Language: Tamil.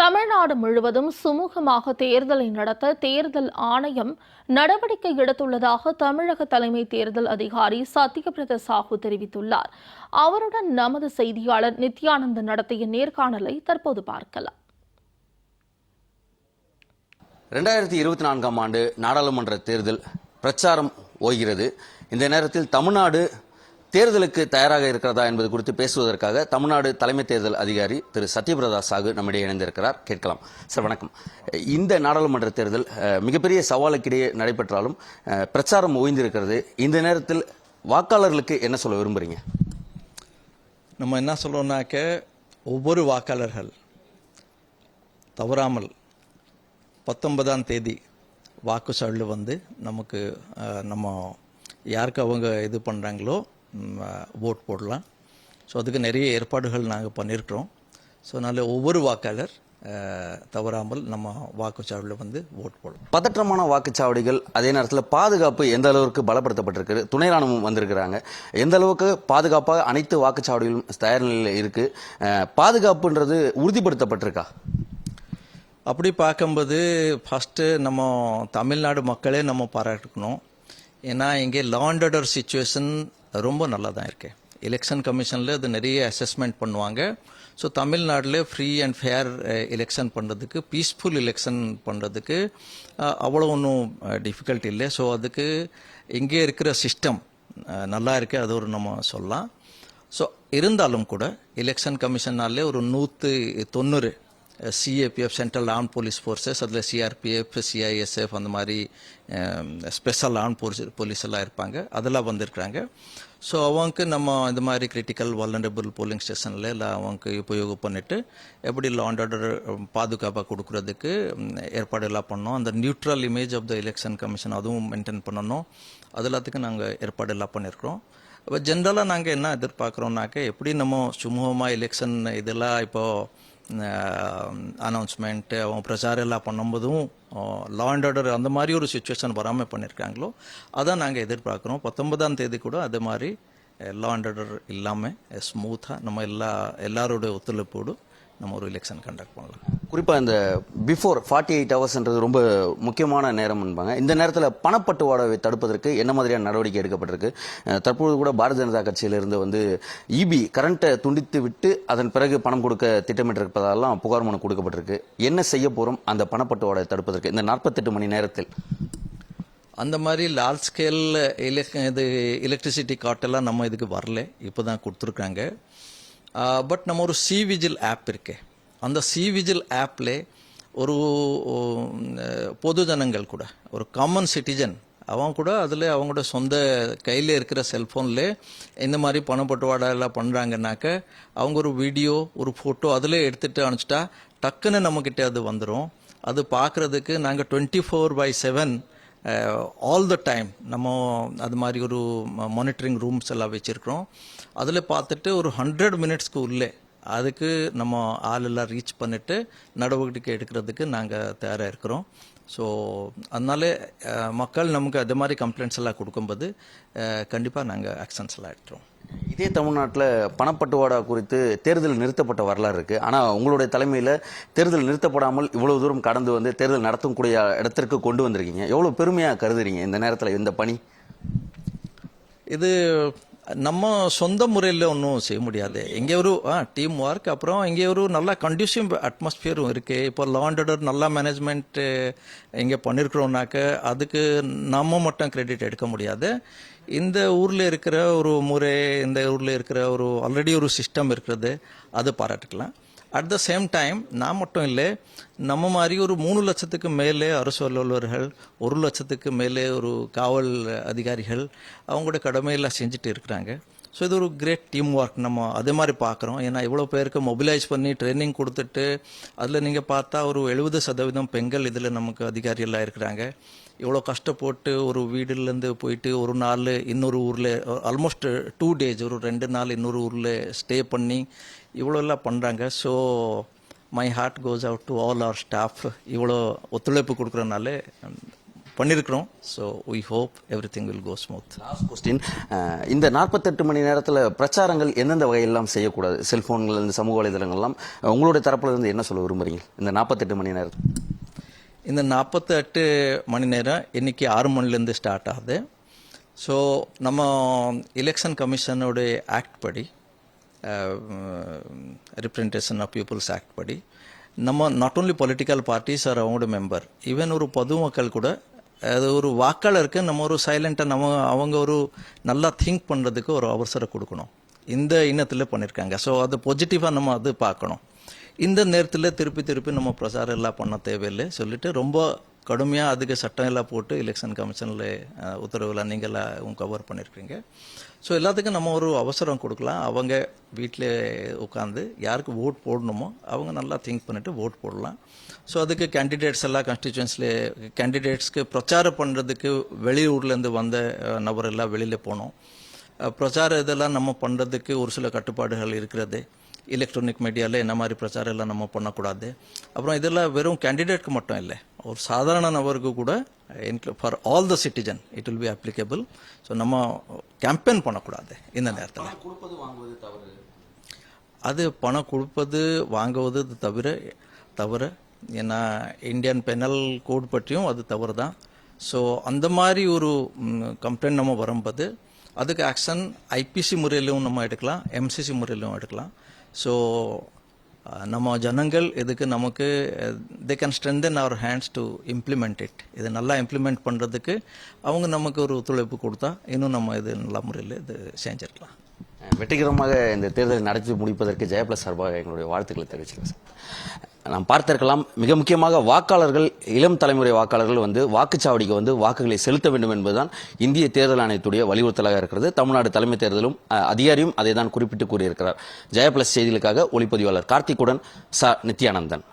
தமிழ்நாடு முழுவதும் சுமூகமாக தேர்தலை நடத்த தேர்தல் ஆணையம் நடவடிக்கை எடுத்துள்ளதாக தமிழக தலைமை தேர்தல் அதிகாரி சத்யபிரத சாஹூ தெரிவித்துள்ளார். அவருடன் நமது செய்தியாளர் நித்யானந்த் நடத்திய நேர்காணலை தற்போது பார்க்கலாம். ரெண்டாயிரத்தி இருபத்தி நான்காம் ஆண்டு நாடாளுமன்ற தேர்தல் பிரச்சாரம் ஓய்கிறது. இந்த நேரத்தில் தமிழ்நாடு தேர்தலுக்கு தயாராக இருக்கிறதா என்பது குறித்து பேசுவதற்காக தமிழ்நாடு தலைமை தேர்தல் அதிகாரி திரு சத்யபிரதா சாகு நம்மிடையே இணைந்திருக்கிறார். கேட்கலாம். சார் வணக்கம். இந்த நாடாளுமன்ற தேர்தல் மிகப்பெரிய சவாலுக்கிடையே நடைபெற்றாலும் பிரச்சாரம் ஓய்ந்திருக்கிறது. இந்த நேரத்தில் வாக்காளர்களுக்கு என்ன சொல்ல விரும்புறீங்க? நம்ம என்ன சொல்றோம்னாக்க ஒவ்வொரு வாக்காளர்கள் தவறாமல் பத்தொன்பதாம் தேதி வாக்குச்சாவடியில் வந்து நமக்கு நம்ம யாருக்கு அவங்க இது பண்ணுறாங்களோ ஓட் போடலாம். ஸோ அதுக்கு நிறைய ஏற்பாடுகள் நாங்கள் பண்ணியிருக்கிறோம் ஸோ அதனால் ஒவ்வொரு வாக்காளர் தவறாமல் நம்ம வாக்குச்சாவடியில் வந்து ஓட் போடலாம். பதற்றமான வாக்குச்சாவடிகள் அதே நேரத்தில் பாதுகாப்பு எந்த அளவுக்கு பலப்படுத்தப்பட்டிருக்கு? துணை ராணுவம் வந்திருக்கிறாங்க. எந்த அளவுக்கு பாதுகாப்பாக அனைத்து வாக்குச்சாவடிகளும் தயார் நிலையில் இருக்கு? அஹ், பாதுகாப்புன்றது உறுதிப்படுத்தப்பட்டிருக்கா? அப்படி பார்க்கும்போது ஃபஸ்ட்டு நம்ம தமிழ்நாடு மக்களே நம்ம பாராட்டணும். ஏன்னா இங்கே லா ஆர்டர் சுச்சுவேஷன் ரொம்ப நல்லா தான் இருக்கு. எலெக்ஷன் கமிஷனில் அது நிறைய அசஸ்மெண்ட் பண்ணுவாங்க. ஸோ தமிழ்நாட்டில் ஃப்ரீ அண்ட் ஃபேர் எலெக்ஷன் பண்ணுறதுக்கு பீஸ்ஃபுல் எலெக்ஷன் பண்ணுறதுக்கு அவ்வளோ ஒன்றும் டிஃபிகல்ட் இல்லை. ஸோ அதுக்கு இங்கே இருக்கிற சிஸ்டம் நல்லா இருக்கு. அது ஒரு நம்ம சொல்லலாம். ஸோ இருந்தாலும் கூட எலெக்ஷன் கமிஷனாலே ஒரு நூற்று தொண்ணூறு CAPF central arm police forces அதில் சிஆர்பிஎஃப் சிஐஎஸ்எஃப் அந்த மாதிரி ஸ்பெஷல் ஆர்ம் போலீஸ் போலீஸ் எல்லாம் இருப்பாங்க. அதெல்லாம் வந்திருக்கிறாங்க. ஸோ அவங்களுக்கு நம்ம இந்த மாதிரி கிரிட்டிக்கல் வல்லரபிள் போலிங் ஸ்டேஷனில் இல்லை அவங்களுக்கு உபயோகம் பண்ணிட்டு எப்படி லா அண்ட் ஆர்டர் பாதுகாப்பாக கொடுக்கறதுக்கு ம், ஏற்பாடு எல்லாம் பண்ணோம். அந்த neutral image of the election commission அதுவும் மெயின்டைன் பண்ணணும். அது எல்லாத்துக்கும் நாங்கள் ஏற்பாடு எல்லாம் பண்ணியிருக்கிறோம் இப்போ ஜென்ரலாக நாங்கள் என்ன எதிர்பார்க்குறோம்னாக்க எப்படி நம்ம சுமூகமாக எலெக்ஷன் இதெல்லாம் இப்போது அனௌன்ஸ்மெண்ட்டு அவன் பிரச்சாரம் எல்லாம் பண்ணும்போதும் லா அண்ட் ஆர்டர் அந்த மாதிரி ஒரு சுச்சுவேஷன் வராமல் பண்ணியிருக்காங்களோ அதான் நாங்கள் எதிர்பார்க்குறோம். பத்தொன்பதாம் தேதி கூட அது மாதிரி லா அண்ட் ஆர்டர் இல்லாமல் ஸ்மூத்தாக நம்ம எல்லா எல்லாரோட ஒத்துழைப்போடு நம்ம ஒரு எலெக்ஷன் கண்டக்ட் பண்ணலாம். குறிப்பாக இந்த பிஃபோர் ஃபார்ட்டி எயிட் ஹவர்ஸ்ன்றது ரொம்ப முக்கியமான நேரம் என்பாங்க. இந்த நேரத்தில் பணப்பட்டுவாடாவை தடுப்பதற்கு என்ன மாதிரியான நடவடிக்கை எடுக்கப்பட்டிருக்கு? அஹ், தற்பொழுது கூட பாரதிய ஜனதா கட்சியிலிருந்து வந்து இபி கரண்ட்டை துண்டித்து விட்டு அதன் பிறகு பணம் கொடுக்க திட்டமிட்டிருப்பதாலாம் புகார் மனு கொடுக்கப்பட்டிருக்கு. என்ன செய்ய போகிறோம் அந்த பணப்பட்டுவாடை தடுப்பதற்கு இந்த நாற்பத்தெட்டு மணி நேரத்தில். அந்த மாதிரி லார்ஜ் ஸ்கேல் எலெக் இது எலக்ட்ரிசிட்டி காட்டெல்லாம் நம்ம இதுக்கு வரல. இப்போ தான் கொடுத்துருக்காங்க. பட் நம்ம ஒரு சி விஜில் ஆப் இருக்கு. அந்த சி விஜில் ஆப்பில் ஒரு பொது ஜனங்கள் கூட ஒரு காமன் சிட்டிசன் அவன் கூட அதில் அவங்களோட சொந்த கையில் இருக்கிற செல்ஃபோனில் இந்த மாதிரி பணப்பட்டுவாடா எல்லாம் பண்ணுறாங்கனாக்க அவங்க ஒரு வீடியோ ஒரு ஃபோட்டோ அதில் எடுத்துகிட்டு அனுப்பிச்சிட்டா டக்குன்னு நம்மக்கிட்ட அது வந்துடும் அது பார்க்குறதுக்கு நாங்கள் twenty four by seven all the time நம்ம அது மாதிரி ஒரு மானிட்டரிங் ரூம்ஸ் எல்லாம் வச்சுருக்கிறோம். அதில் பார்த்துட்டு ஒரு ஹண்ட்ரட் மினிட்ஸ்க்கு உள்ளே அதுக்கு நம்ம ஆளெல்லாம் ரீச் பண்ணிவிட்டு நடவடிக்கை எடுக்கிறதுக்கு நாங்கள் தயாராக இருக்கிறோம். ஸோ அதனால மக்கள் நமக்கு அது மாதிரி கம்ப்ளைண்ட்ஸ் எல்லாம் கொடுக்கும்போது கண்டிப்பாக நாங்கள் ஆக்ஷன்ஸ் எல்லாம் எடுத்துருவோம். இதே தமிழ்நாட்டில் பணப்பட்டுவாடா குறித்து தேர்தல் நிறுத்தப்பட்ட வரலாறு இருக்குது ஆனால் உங்களுடைய தலைமையில் தேர்தல் நிறுத்தப்படாமல் இவ்வளோ தூரம் கடந்து வந்து தேர்தல் நடத்தக்கூடிய இடத்திற்கு கொண்டு வந்திருக்கீங்க. எவ்வளோ பெருமையாக கருதுறீங்க இந்த நேரத்தில் இந்த பணி? இது நம்ம சொந்த முறையில் ஒன்றும் செய்ய முடியாது. இங்கே ஒரு டீம் ஒர்க் அப்புறம் இங்கே ஒரு நல்ல கண்டியூசிவ் அட்மாஸ்பியரும் இருக்குது இப்போ லாண்டர் நல்ல மேனேஜ்மெண்ட் இங்கே பண்ணியிருக்கிறோம்னாக்க அதுக்கு நம்ம மட்டும் கிரெடிட் எடுக்க முடியாது. இந்த ஊரில் இருக்கிற ஒரு முறை இந்த ஊரில் இருக்கிற ஒரு ஆல்ரெடி ஒரு சிஸ்டம் இருக்கிறது அது பாராட்டுக்கலாம். அட் த சேம் டைம் நான் மட்டும் இல்லை நம்ம மாதிரி ஒரு மூணு லட்சத்துக்கு மேலே அரசு அலுவலர்கள் ஒரு லட்சத்துக்கு மேலே ஒரு காவல் அதிகாரிகள் அவங்களோட கடமையெல்லாம் செஞ்சுட்டு இருக்கிறாங்க. ஸோ இது ஒரு கிரேட் டீம் ஒர்க் நம்ம அதே மாதிரி பார்க்குறோம். ஏன்னா இவ்வளோ பேருக்கு மொபிலைஸ் பண்ணி ட்ரைனிங் கொடுத்துட்டு அதில் நீங்கள் பார்த்தா ஒரு எழுபது சதவீதம் பெண்கள் இதில் நமக்கு அதிகாரியெல்லாம் இருக்கிறாங்க. இவ்வளோ கஷ்டப்பட்டு ஒரு வீடுலேருந்து போயிட்டு ஒரு நாள் இன்னொரு ஊரில் ஆல்மோஸ்ட் டூ டேஸ் ஒரு ரெண்டு நாள் இன்னொரு ஊரில் ஸ்டே பண்ணி இவ்வளோ எல்லாம் பண்ணுறாங்க so my heart goes out to all our staff இவ்வளோ ஒத்துழைப்பு கொடுக்குறனால பண்ணியிருக்கிறோம் so we hope everything will go smooth last question இந்த நாற்பத்தெட்டு மணி நேரத்தில் பிரச்சாரங்கள் எந்தெந்த வகையெல்லாம் செய்யக்கூடாது? செல்ஃபோன்கள் இந்த சமூக வலைதளங்கள்லாம் உங்களுடைய தரப்புலேருந்து என்ன சொல்ல விரும்புறீங்க? இந்த நாற்பத்தெட்டு மணி நேரத்தில். இந்த நாற்பத்தி எட்டு மணி நேரம் இன்னைக்கு ஆறு மணிலேருந்து ஸ்டார்ட் ஆகுது. ஸோ நம்ம எலெக்ஷன் கமிஷனுடைய ஆக்ட் படி ரிப்ரசன்டேஷன் ஆஃப் பீப்புள்ஸ் ஆக்ட் படி நம்ம not only political parties or அவங்களோட மெம்பர் ஈவன் ஒரு பொதுமக்கள் கூட அது ஒரு வாக்காளருக்கு நம்ம ஒரு சைலண்ட்டாக நம்ம அவங்க ஒரு நல்லா திங்க் பண்ணுறதுக்கு ஒரு அவசரம் கொடுக்கணும். இந்த இனத்தில் பண்ணியிருக்காங்க ஸோ அது பாசிட்டிவாக நம்ம அது பார்க்கணும். இந்த நேரத்தில் திருப்பி திருப்பி நம்ம பிரச்சாரம் எல்லாம் பண்ண தேவையில்லை. சொல்லிட்டு ரொம்ப கடுமையாக அதுக்கு சட்டம் எல்லாம் போட்டு எலெக்ஷன் கமிஷனில் உத்தரவுலாம் நீங்களாம் கவர் பண்ணியிருக்கீங்க ஸோ எல்லாத்துக்கும் நம்ம ஒரு அவசரம் கொடுக்கலாம். அவங்க வீட்டில் உட்காந்து யாருக்கு ஓட் போடணுமோ அவங்க நல்லா திங்க் பண்ணிட்டு ஓட் போடலாம். ஸோ அதுக்கு கேண்டிடேட்ஸ் எல்லாம் கான்ஸ்டியூன்ஸில் கேண்டிடேட்ஸ்க்கு பிரச்சாரம் பண்ணுறதுக்கு வெளியூர்லேருந்து வந்த நபரெல்லாம் நபர் எல்லாம் வெளியில் போனோம் பிரச்சாரம் இதெல்லாம் நம்ம பண்ணுறதுக்கு ஒரு சில கட்டுப்பாடுகள் இருக்கிறது. எலக்ட்ரானிக் மீடியாவில் என்ன மாதிரி பிரச்சாரம் எல்லாம் நம்ம பண்ணக்கூடாது. அப்புறம் இதெல்லாம் வெறும் கேண்டிடேட்க்கு மட்டும் இல்லை ஒரு சாதாரண நபருக்கு கூட for all the citizen it will be applicable so நம்ம கேம்பெயின் பண்ணக்கூடாது இந்த நேரத்தில். கொடுப்பது வாங்குவது தவறு. அது பணம் கொடுப்பது வாங்குவது தவிர தவிர ஏன்னா இந்தியன் பெனல் கோட் பற்றியும் அது தவறு தான் ஸோ அந்த மாதிரி ஒரு கம்ப்ளைண்ட் நம்ம வரும்போது அதுக்கு ஆக்ஷன் ஐபிசி முறையிலும் நம்ம எடுக்கலாம் எம்சிசி முறையிலும் எடுக்கலாம். ஸோ uh, நம்ம ஜனங்கள் இதுக்கு நமக்கு they can strengthen our hands to implement it இதை நல்லா இம்ப்ளிமெண்ட் பண்ணுறதுக்கு அவங்க நமக்கு ஒரு ஒத்துழைப்பு கொடுத்தா இன்னும் நம்ம இது நல்ல முறையில் இது செஞ்சிருக்கலாம் வெற்றிகரமாக இந்த தேர்தலை நடத்தி முடிப்பதற்கு ஜெயபிளஸ் சார்பாக எங்களுடைய வாழ்த்துக்களை தெரிவிச்சிருக்கேன் சார். நாம் பார்த்திருக்கலாம் மிக முக்கியமாக வாக்காளர்கள் இளம் தலைமுறை வாக்காளர்கள் வந்து வாக்குச்சாவடிக்கு வந்து வாக்குகளை செலுத்த வேண்டும் என்பதுதான் இந்திய தேர்தல் ஆணையத்துடைய வலியுறுத்தலாக இருக்கிறது. தமிழ்நாடு தலைமை தேர்தலும் அதிகாரியும் அதை தான் குறிப்பிட்டு கூறியிருக்கிறார். ஜெயபிளஸ் செய்திகளுக்காக ஒளிப்பதிவாளர் கார்த்திக்குடன் ச நித்யானந்தன்.